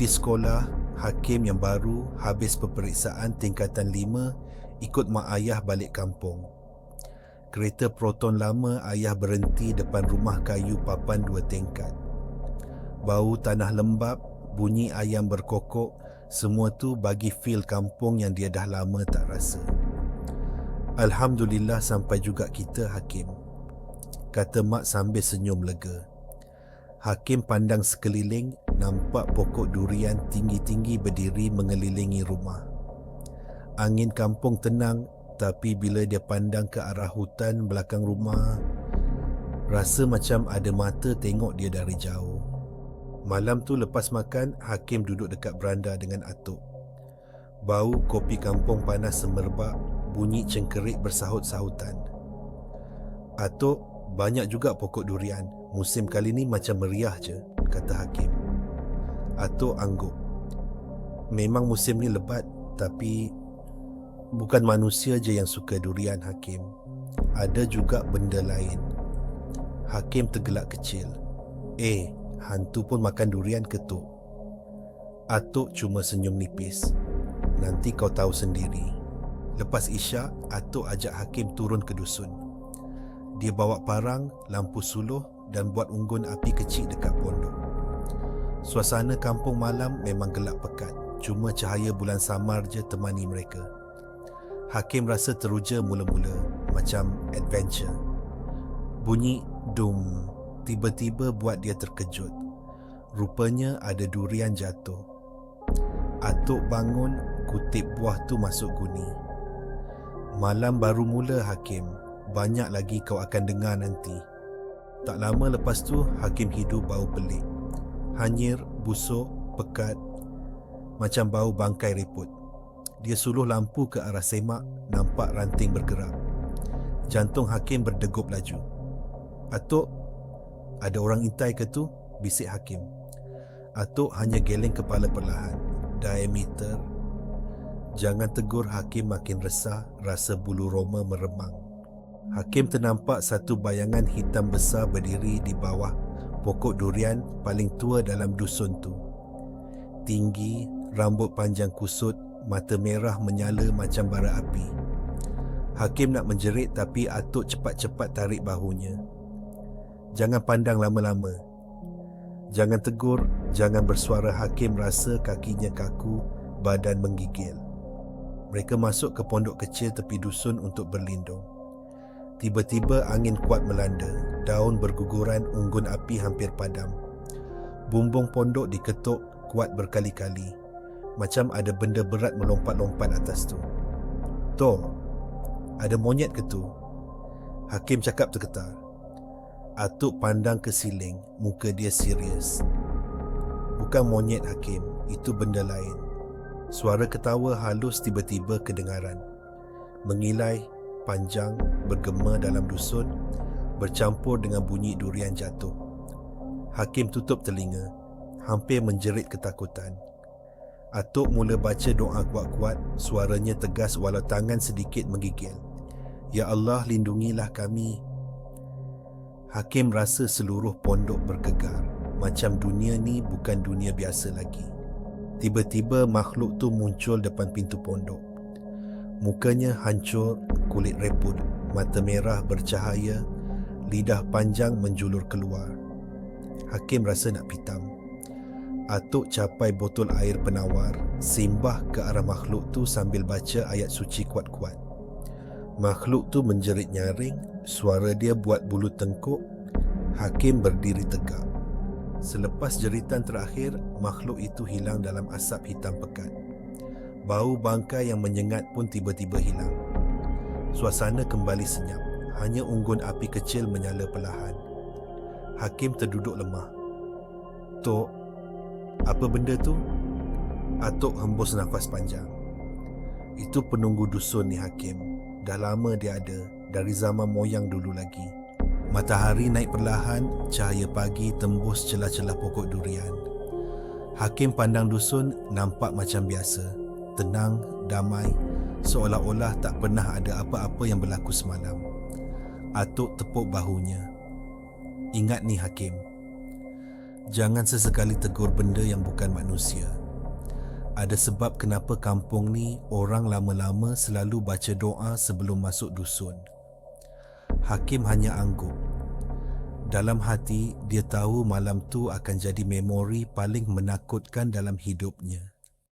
cuti sekolah, Hakim yang baru habis peperiksaan tingkatan 5 ikut mak ayah balik kampung. Kereta proton lama ayah berhenti depan rumah kayu papan dua tingkat. Bau tanah lembap, bunyi ayam berkokok, semua tu bagi feel kampung yang dia dah lama tak rasa. Alhamdulillah sampai juga kita Hakim. Kata mak sambil senyum lega. Hakim pandang sekeliling nampak pokok durian tinggi-tinggi berdiri mengelilingi rumah. Angin kampung tenang tapi bila dia pandang ke arah hutan belakang rumah rasa macam ada mata tengok dia dari jauh. Malam tu lepas makan, Hakim duduk dekat beranda dengan Atuk. Bau kopi kampung panas semerbak, bunyi cengkerik bersahut-sahutan. Atuk, banyak juga pokok durian. Musim kali ni macam meriah je, kata Hakim. Atuk angguk. Memang musim ni lebat, tapi bukan manusia je yang suka durian Hakim. Ada juga benda lain. Hakim tergelak kecil. Eh, hantu pun makan durian ketuk. Atuk cuma senyum nipis. Nanti kau tahu sendiri. Lepas isyak, Atuk ajak Hakim turun ke dusun. Dia bawa parang, lampu suluh dan buat unggun api kecil dekat pondok. Suasana kampung malam memang gelap pekat. Cuma cahaya bulan samar je temani mereka. Hakim rasa teruja mula-mula macam adventure. Bunyi dum tiba-tiba buat dia terkejut. Rupanya ada durian jatuh. Atuk bangun kutip buah tu masuk guni. Malam baru mula Hakim. Banyak lagi kau akan dengar nanti. Tak lama lepas tu, Hakim hidup bau pelik. Hanyir, busuk, pekat, macam bau bangkai riput. Dia suluh lampu ke arah semak, nampak ranting bergerak. Jantung Hakim berdegup laju. Atuk, ada orang intai ke tu? Bisik Hakim. Atuk hanya geleng kepala perlahan. Diameter. Jangan tegur Hakim makin resah, rasa bulu roma meremang. Hakim ternampak satu bayangan hitam besar berdiri di bawah pokok durian paling tua dalam dusun tu. Tinggi, rambut panjang kusut, mata merah menyala macam bara api. Hakim nak menjerit tapi Atuk cepat-cepat tarik bahunya. Jangan pandang lama-lama. Jangan tegur, jangan bersuara Hakim rasa kakinya kaku, badan menggigil. Mereka masuk ke pondok kecil tepi dusun untuk berlindung. Tiba-tiba angin kuat melanda, daun berguguran, unggun api hampir padam. Bumbung pondok diketuk kuat berkali-kali, macam ada benda berat melompat-lompat atas tu. Tor, ada monyet ke tu? Hakim cakap tergetar. Atuk pandang ke siling, muka dia serius. Bukan monyet Hakim, itu benda lain. Suara ketawa halus tiba-tiba kedengaran. Mengilai, panjang bergema dalam dusun bercampur dengan bunyi durian jatuh. Hakim tutup telinga, hampir menjerit ketakutan. Atuk mula baca doa kuat-kuat, suaranya tegas walau tangan sedikit menggigil. Ya Allah, lindungilah kami. Hakim rasa seluruh pondok bergegar, macam dunia ni bukan dunia biasa lagi. Tiba-tiba makhluk tu muncul depan pintu pondok. Mukanya hancur, kulit reput, mata merah bercahaya, lidah panjang menjulur keluar. Hakim rasa nak pitam. Atuk capai botol air penawar, simbah ke arah makhluk tu sambil baca ayat suci kuat-kuat. Makhluk tu menjerit nyaring, suara dia buat bulu tengkuk. Hakim berdiri tegak. Selepas jeritan terakhir, makhluk itu hilang dalam asap hitam pekat. Bau bangkai yang menyengat pun tiba-tiba hilang. Suasana kembali senyap. Hanya unggun api kecil menyala perlahan. Hakim terduduk lemah. Tok, apa benda tu? Atuk hembus nafas panjang. Itu penunggu dusun ni Hakim. Dah lama dia ada, dari zaman moyang dulu lagi. Matahari naik perlahan, cahaya pagi tembus celah-celah pokok durian. Hakim pandang dusun nampak macam biasa tenang, damai, seolah-olah tak pernah ada apa-apa yang berlaku semalam. Atuk tepuk bahunya. Ingat ni Hakim. Jangan sesekali tegur benda yang bukan manusia. Ada sebab kenapa kampung ni orang lama-lama selalu baca doa sebelum masuk dusun. Hakim hanya angguk. Dalam hati, dia tahu malam tu akan jadi memori paling menakutkan dalam hidupnya.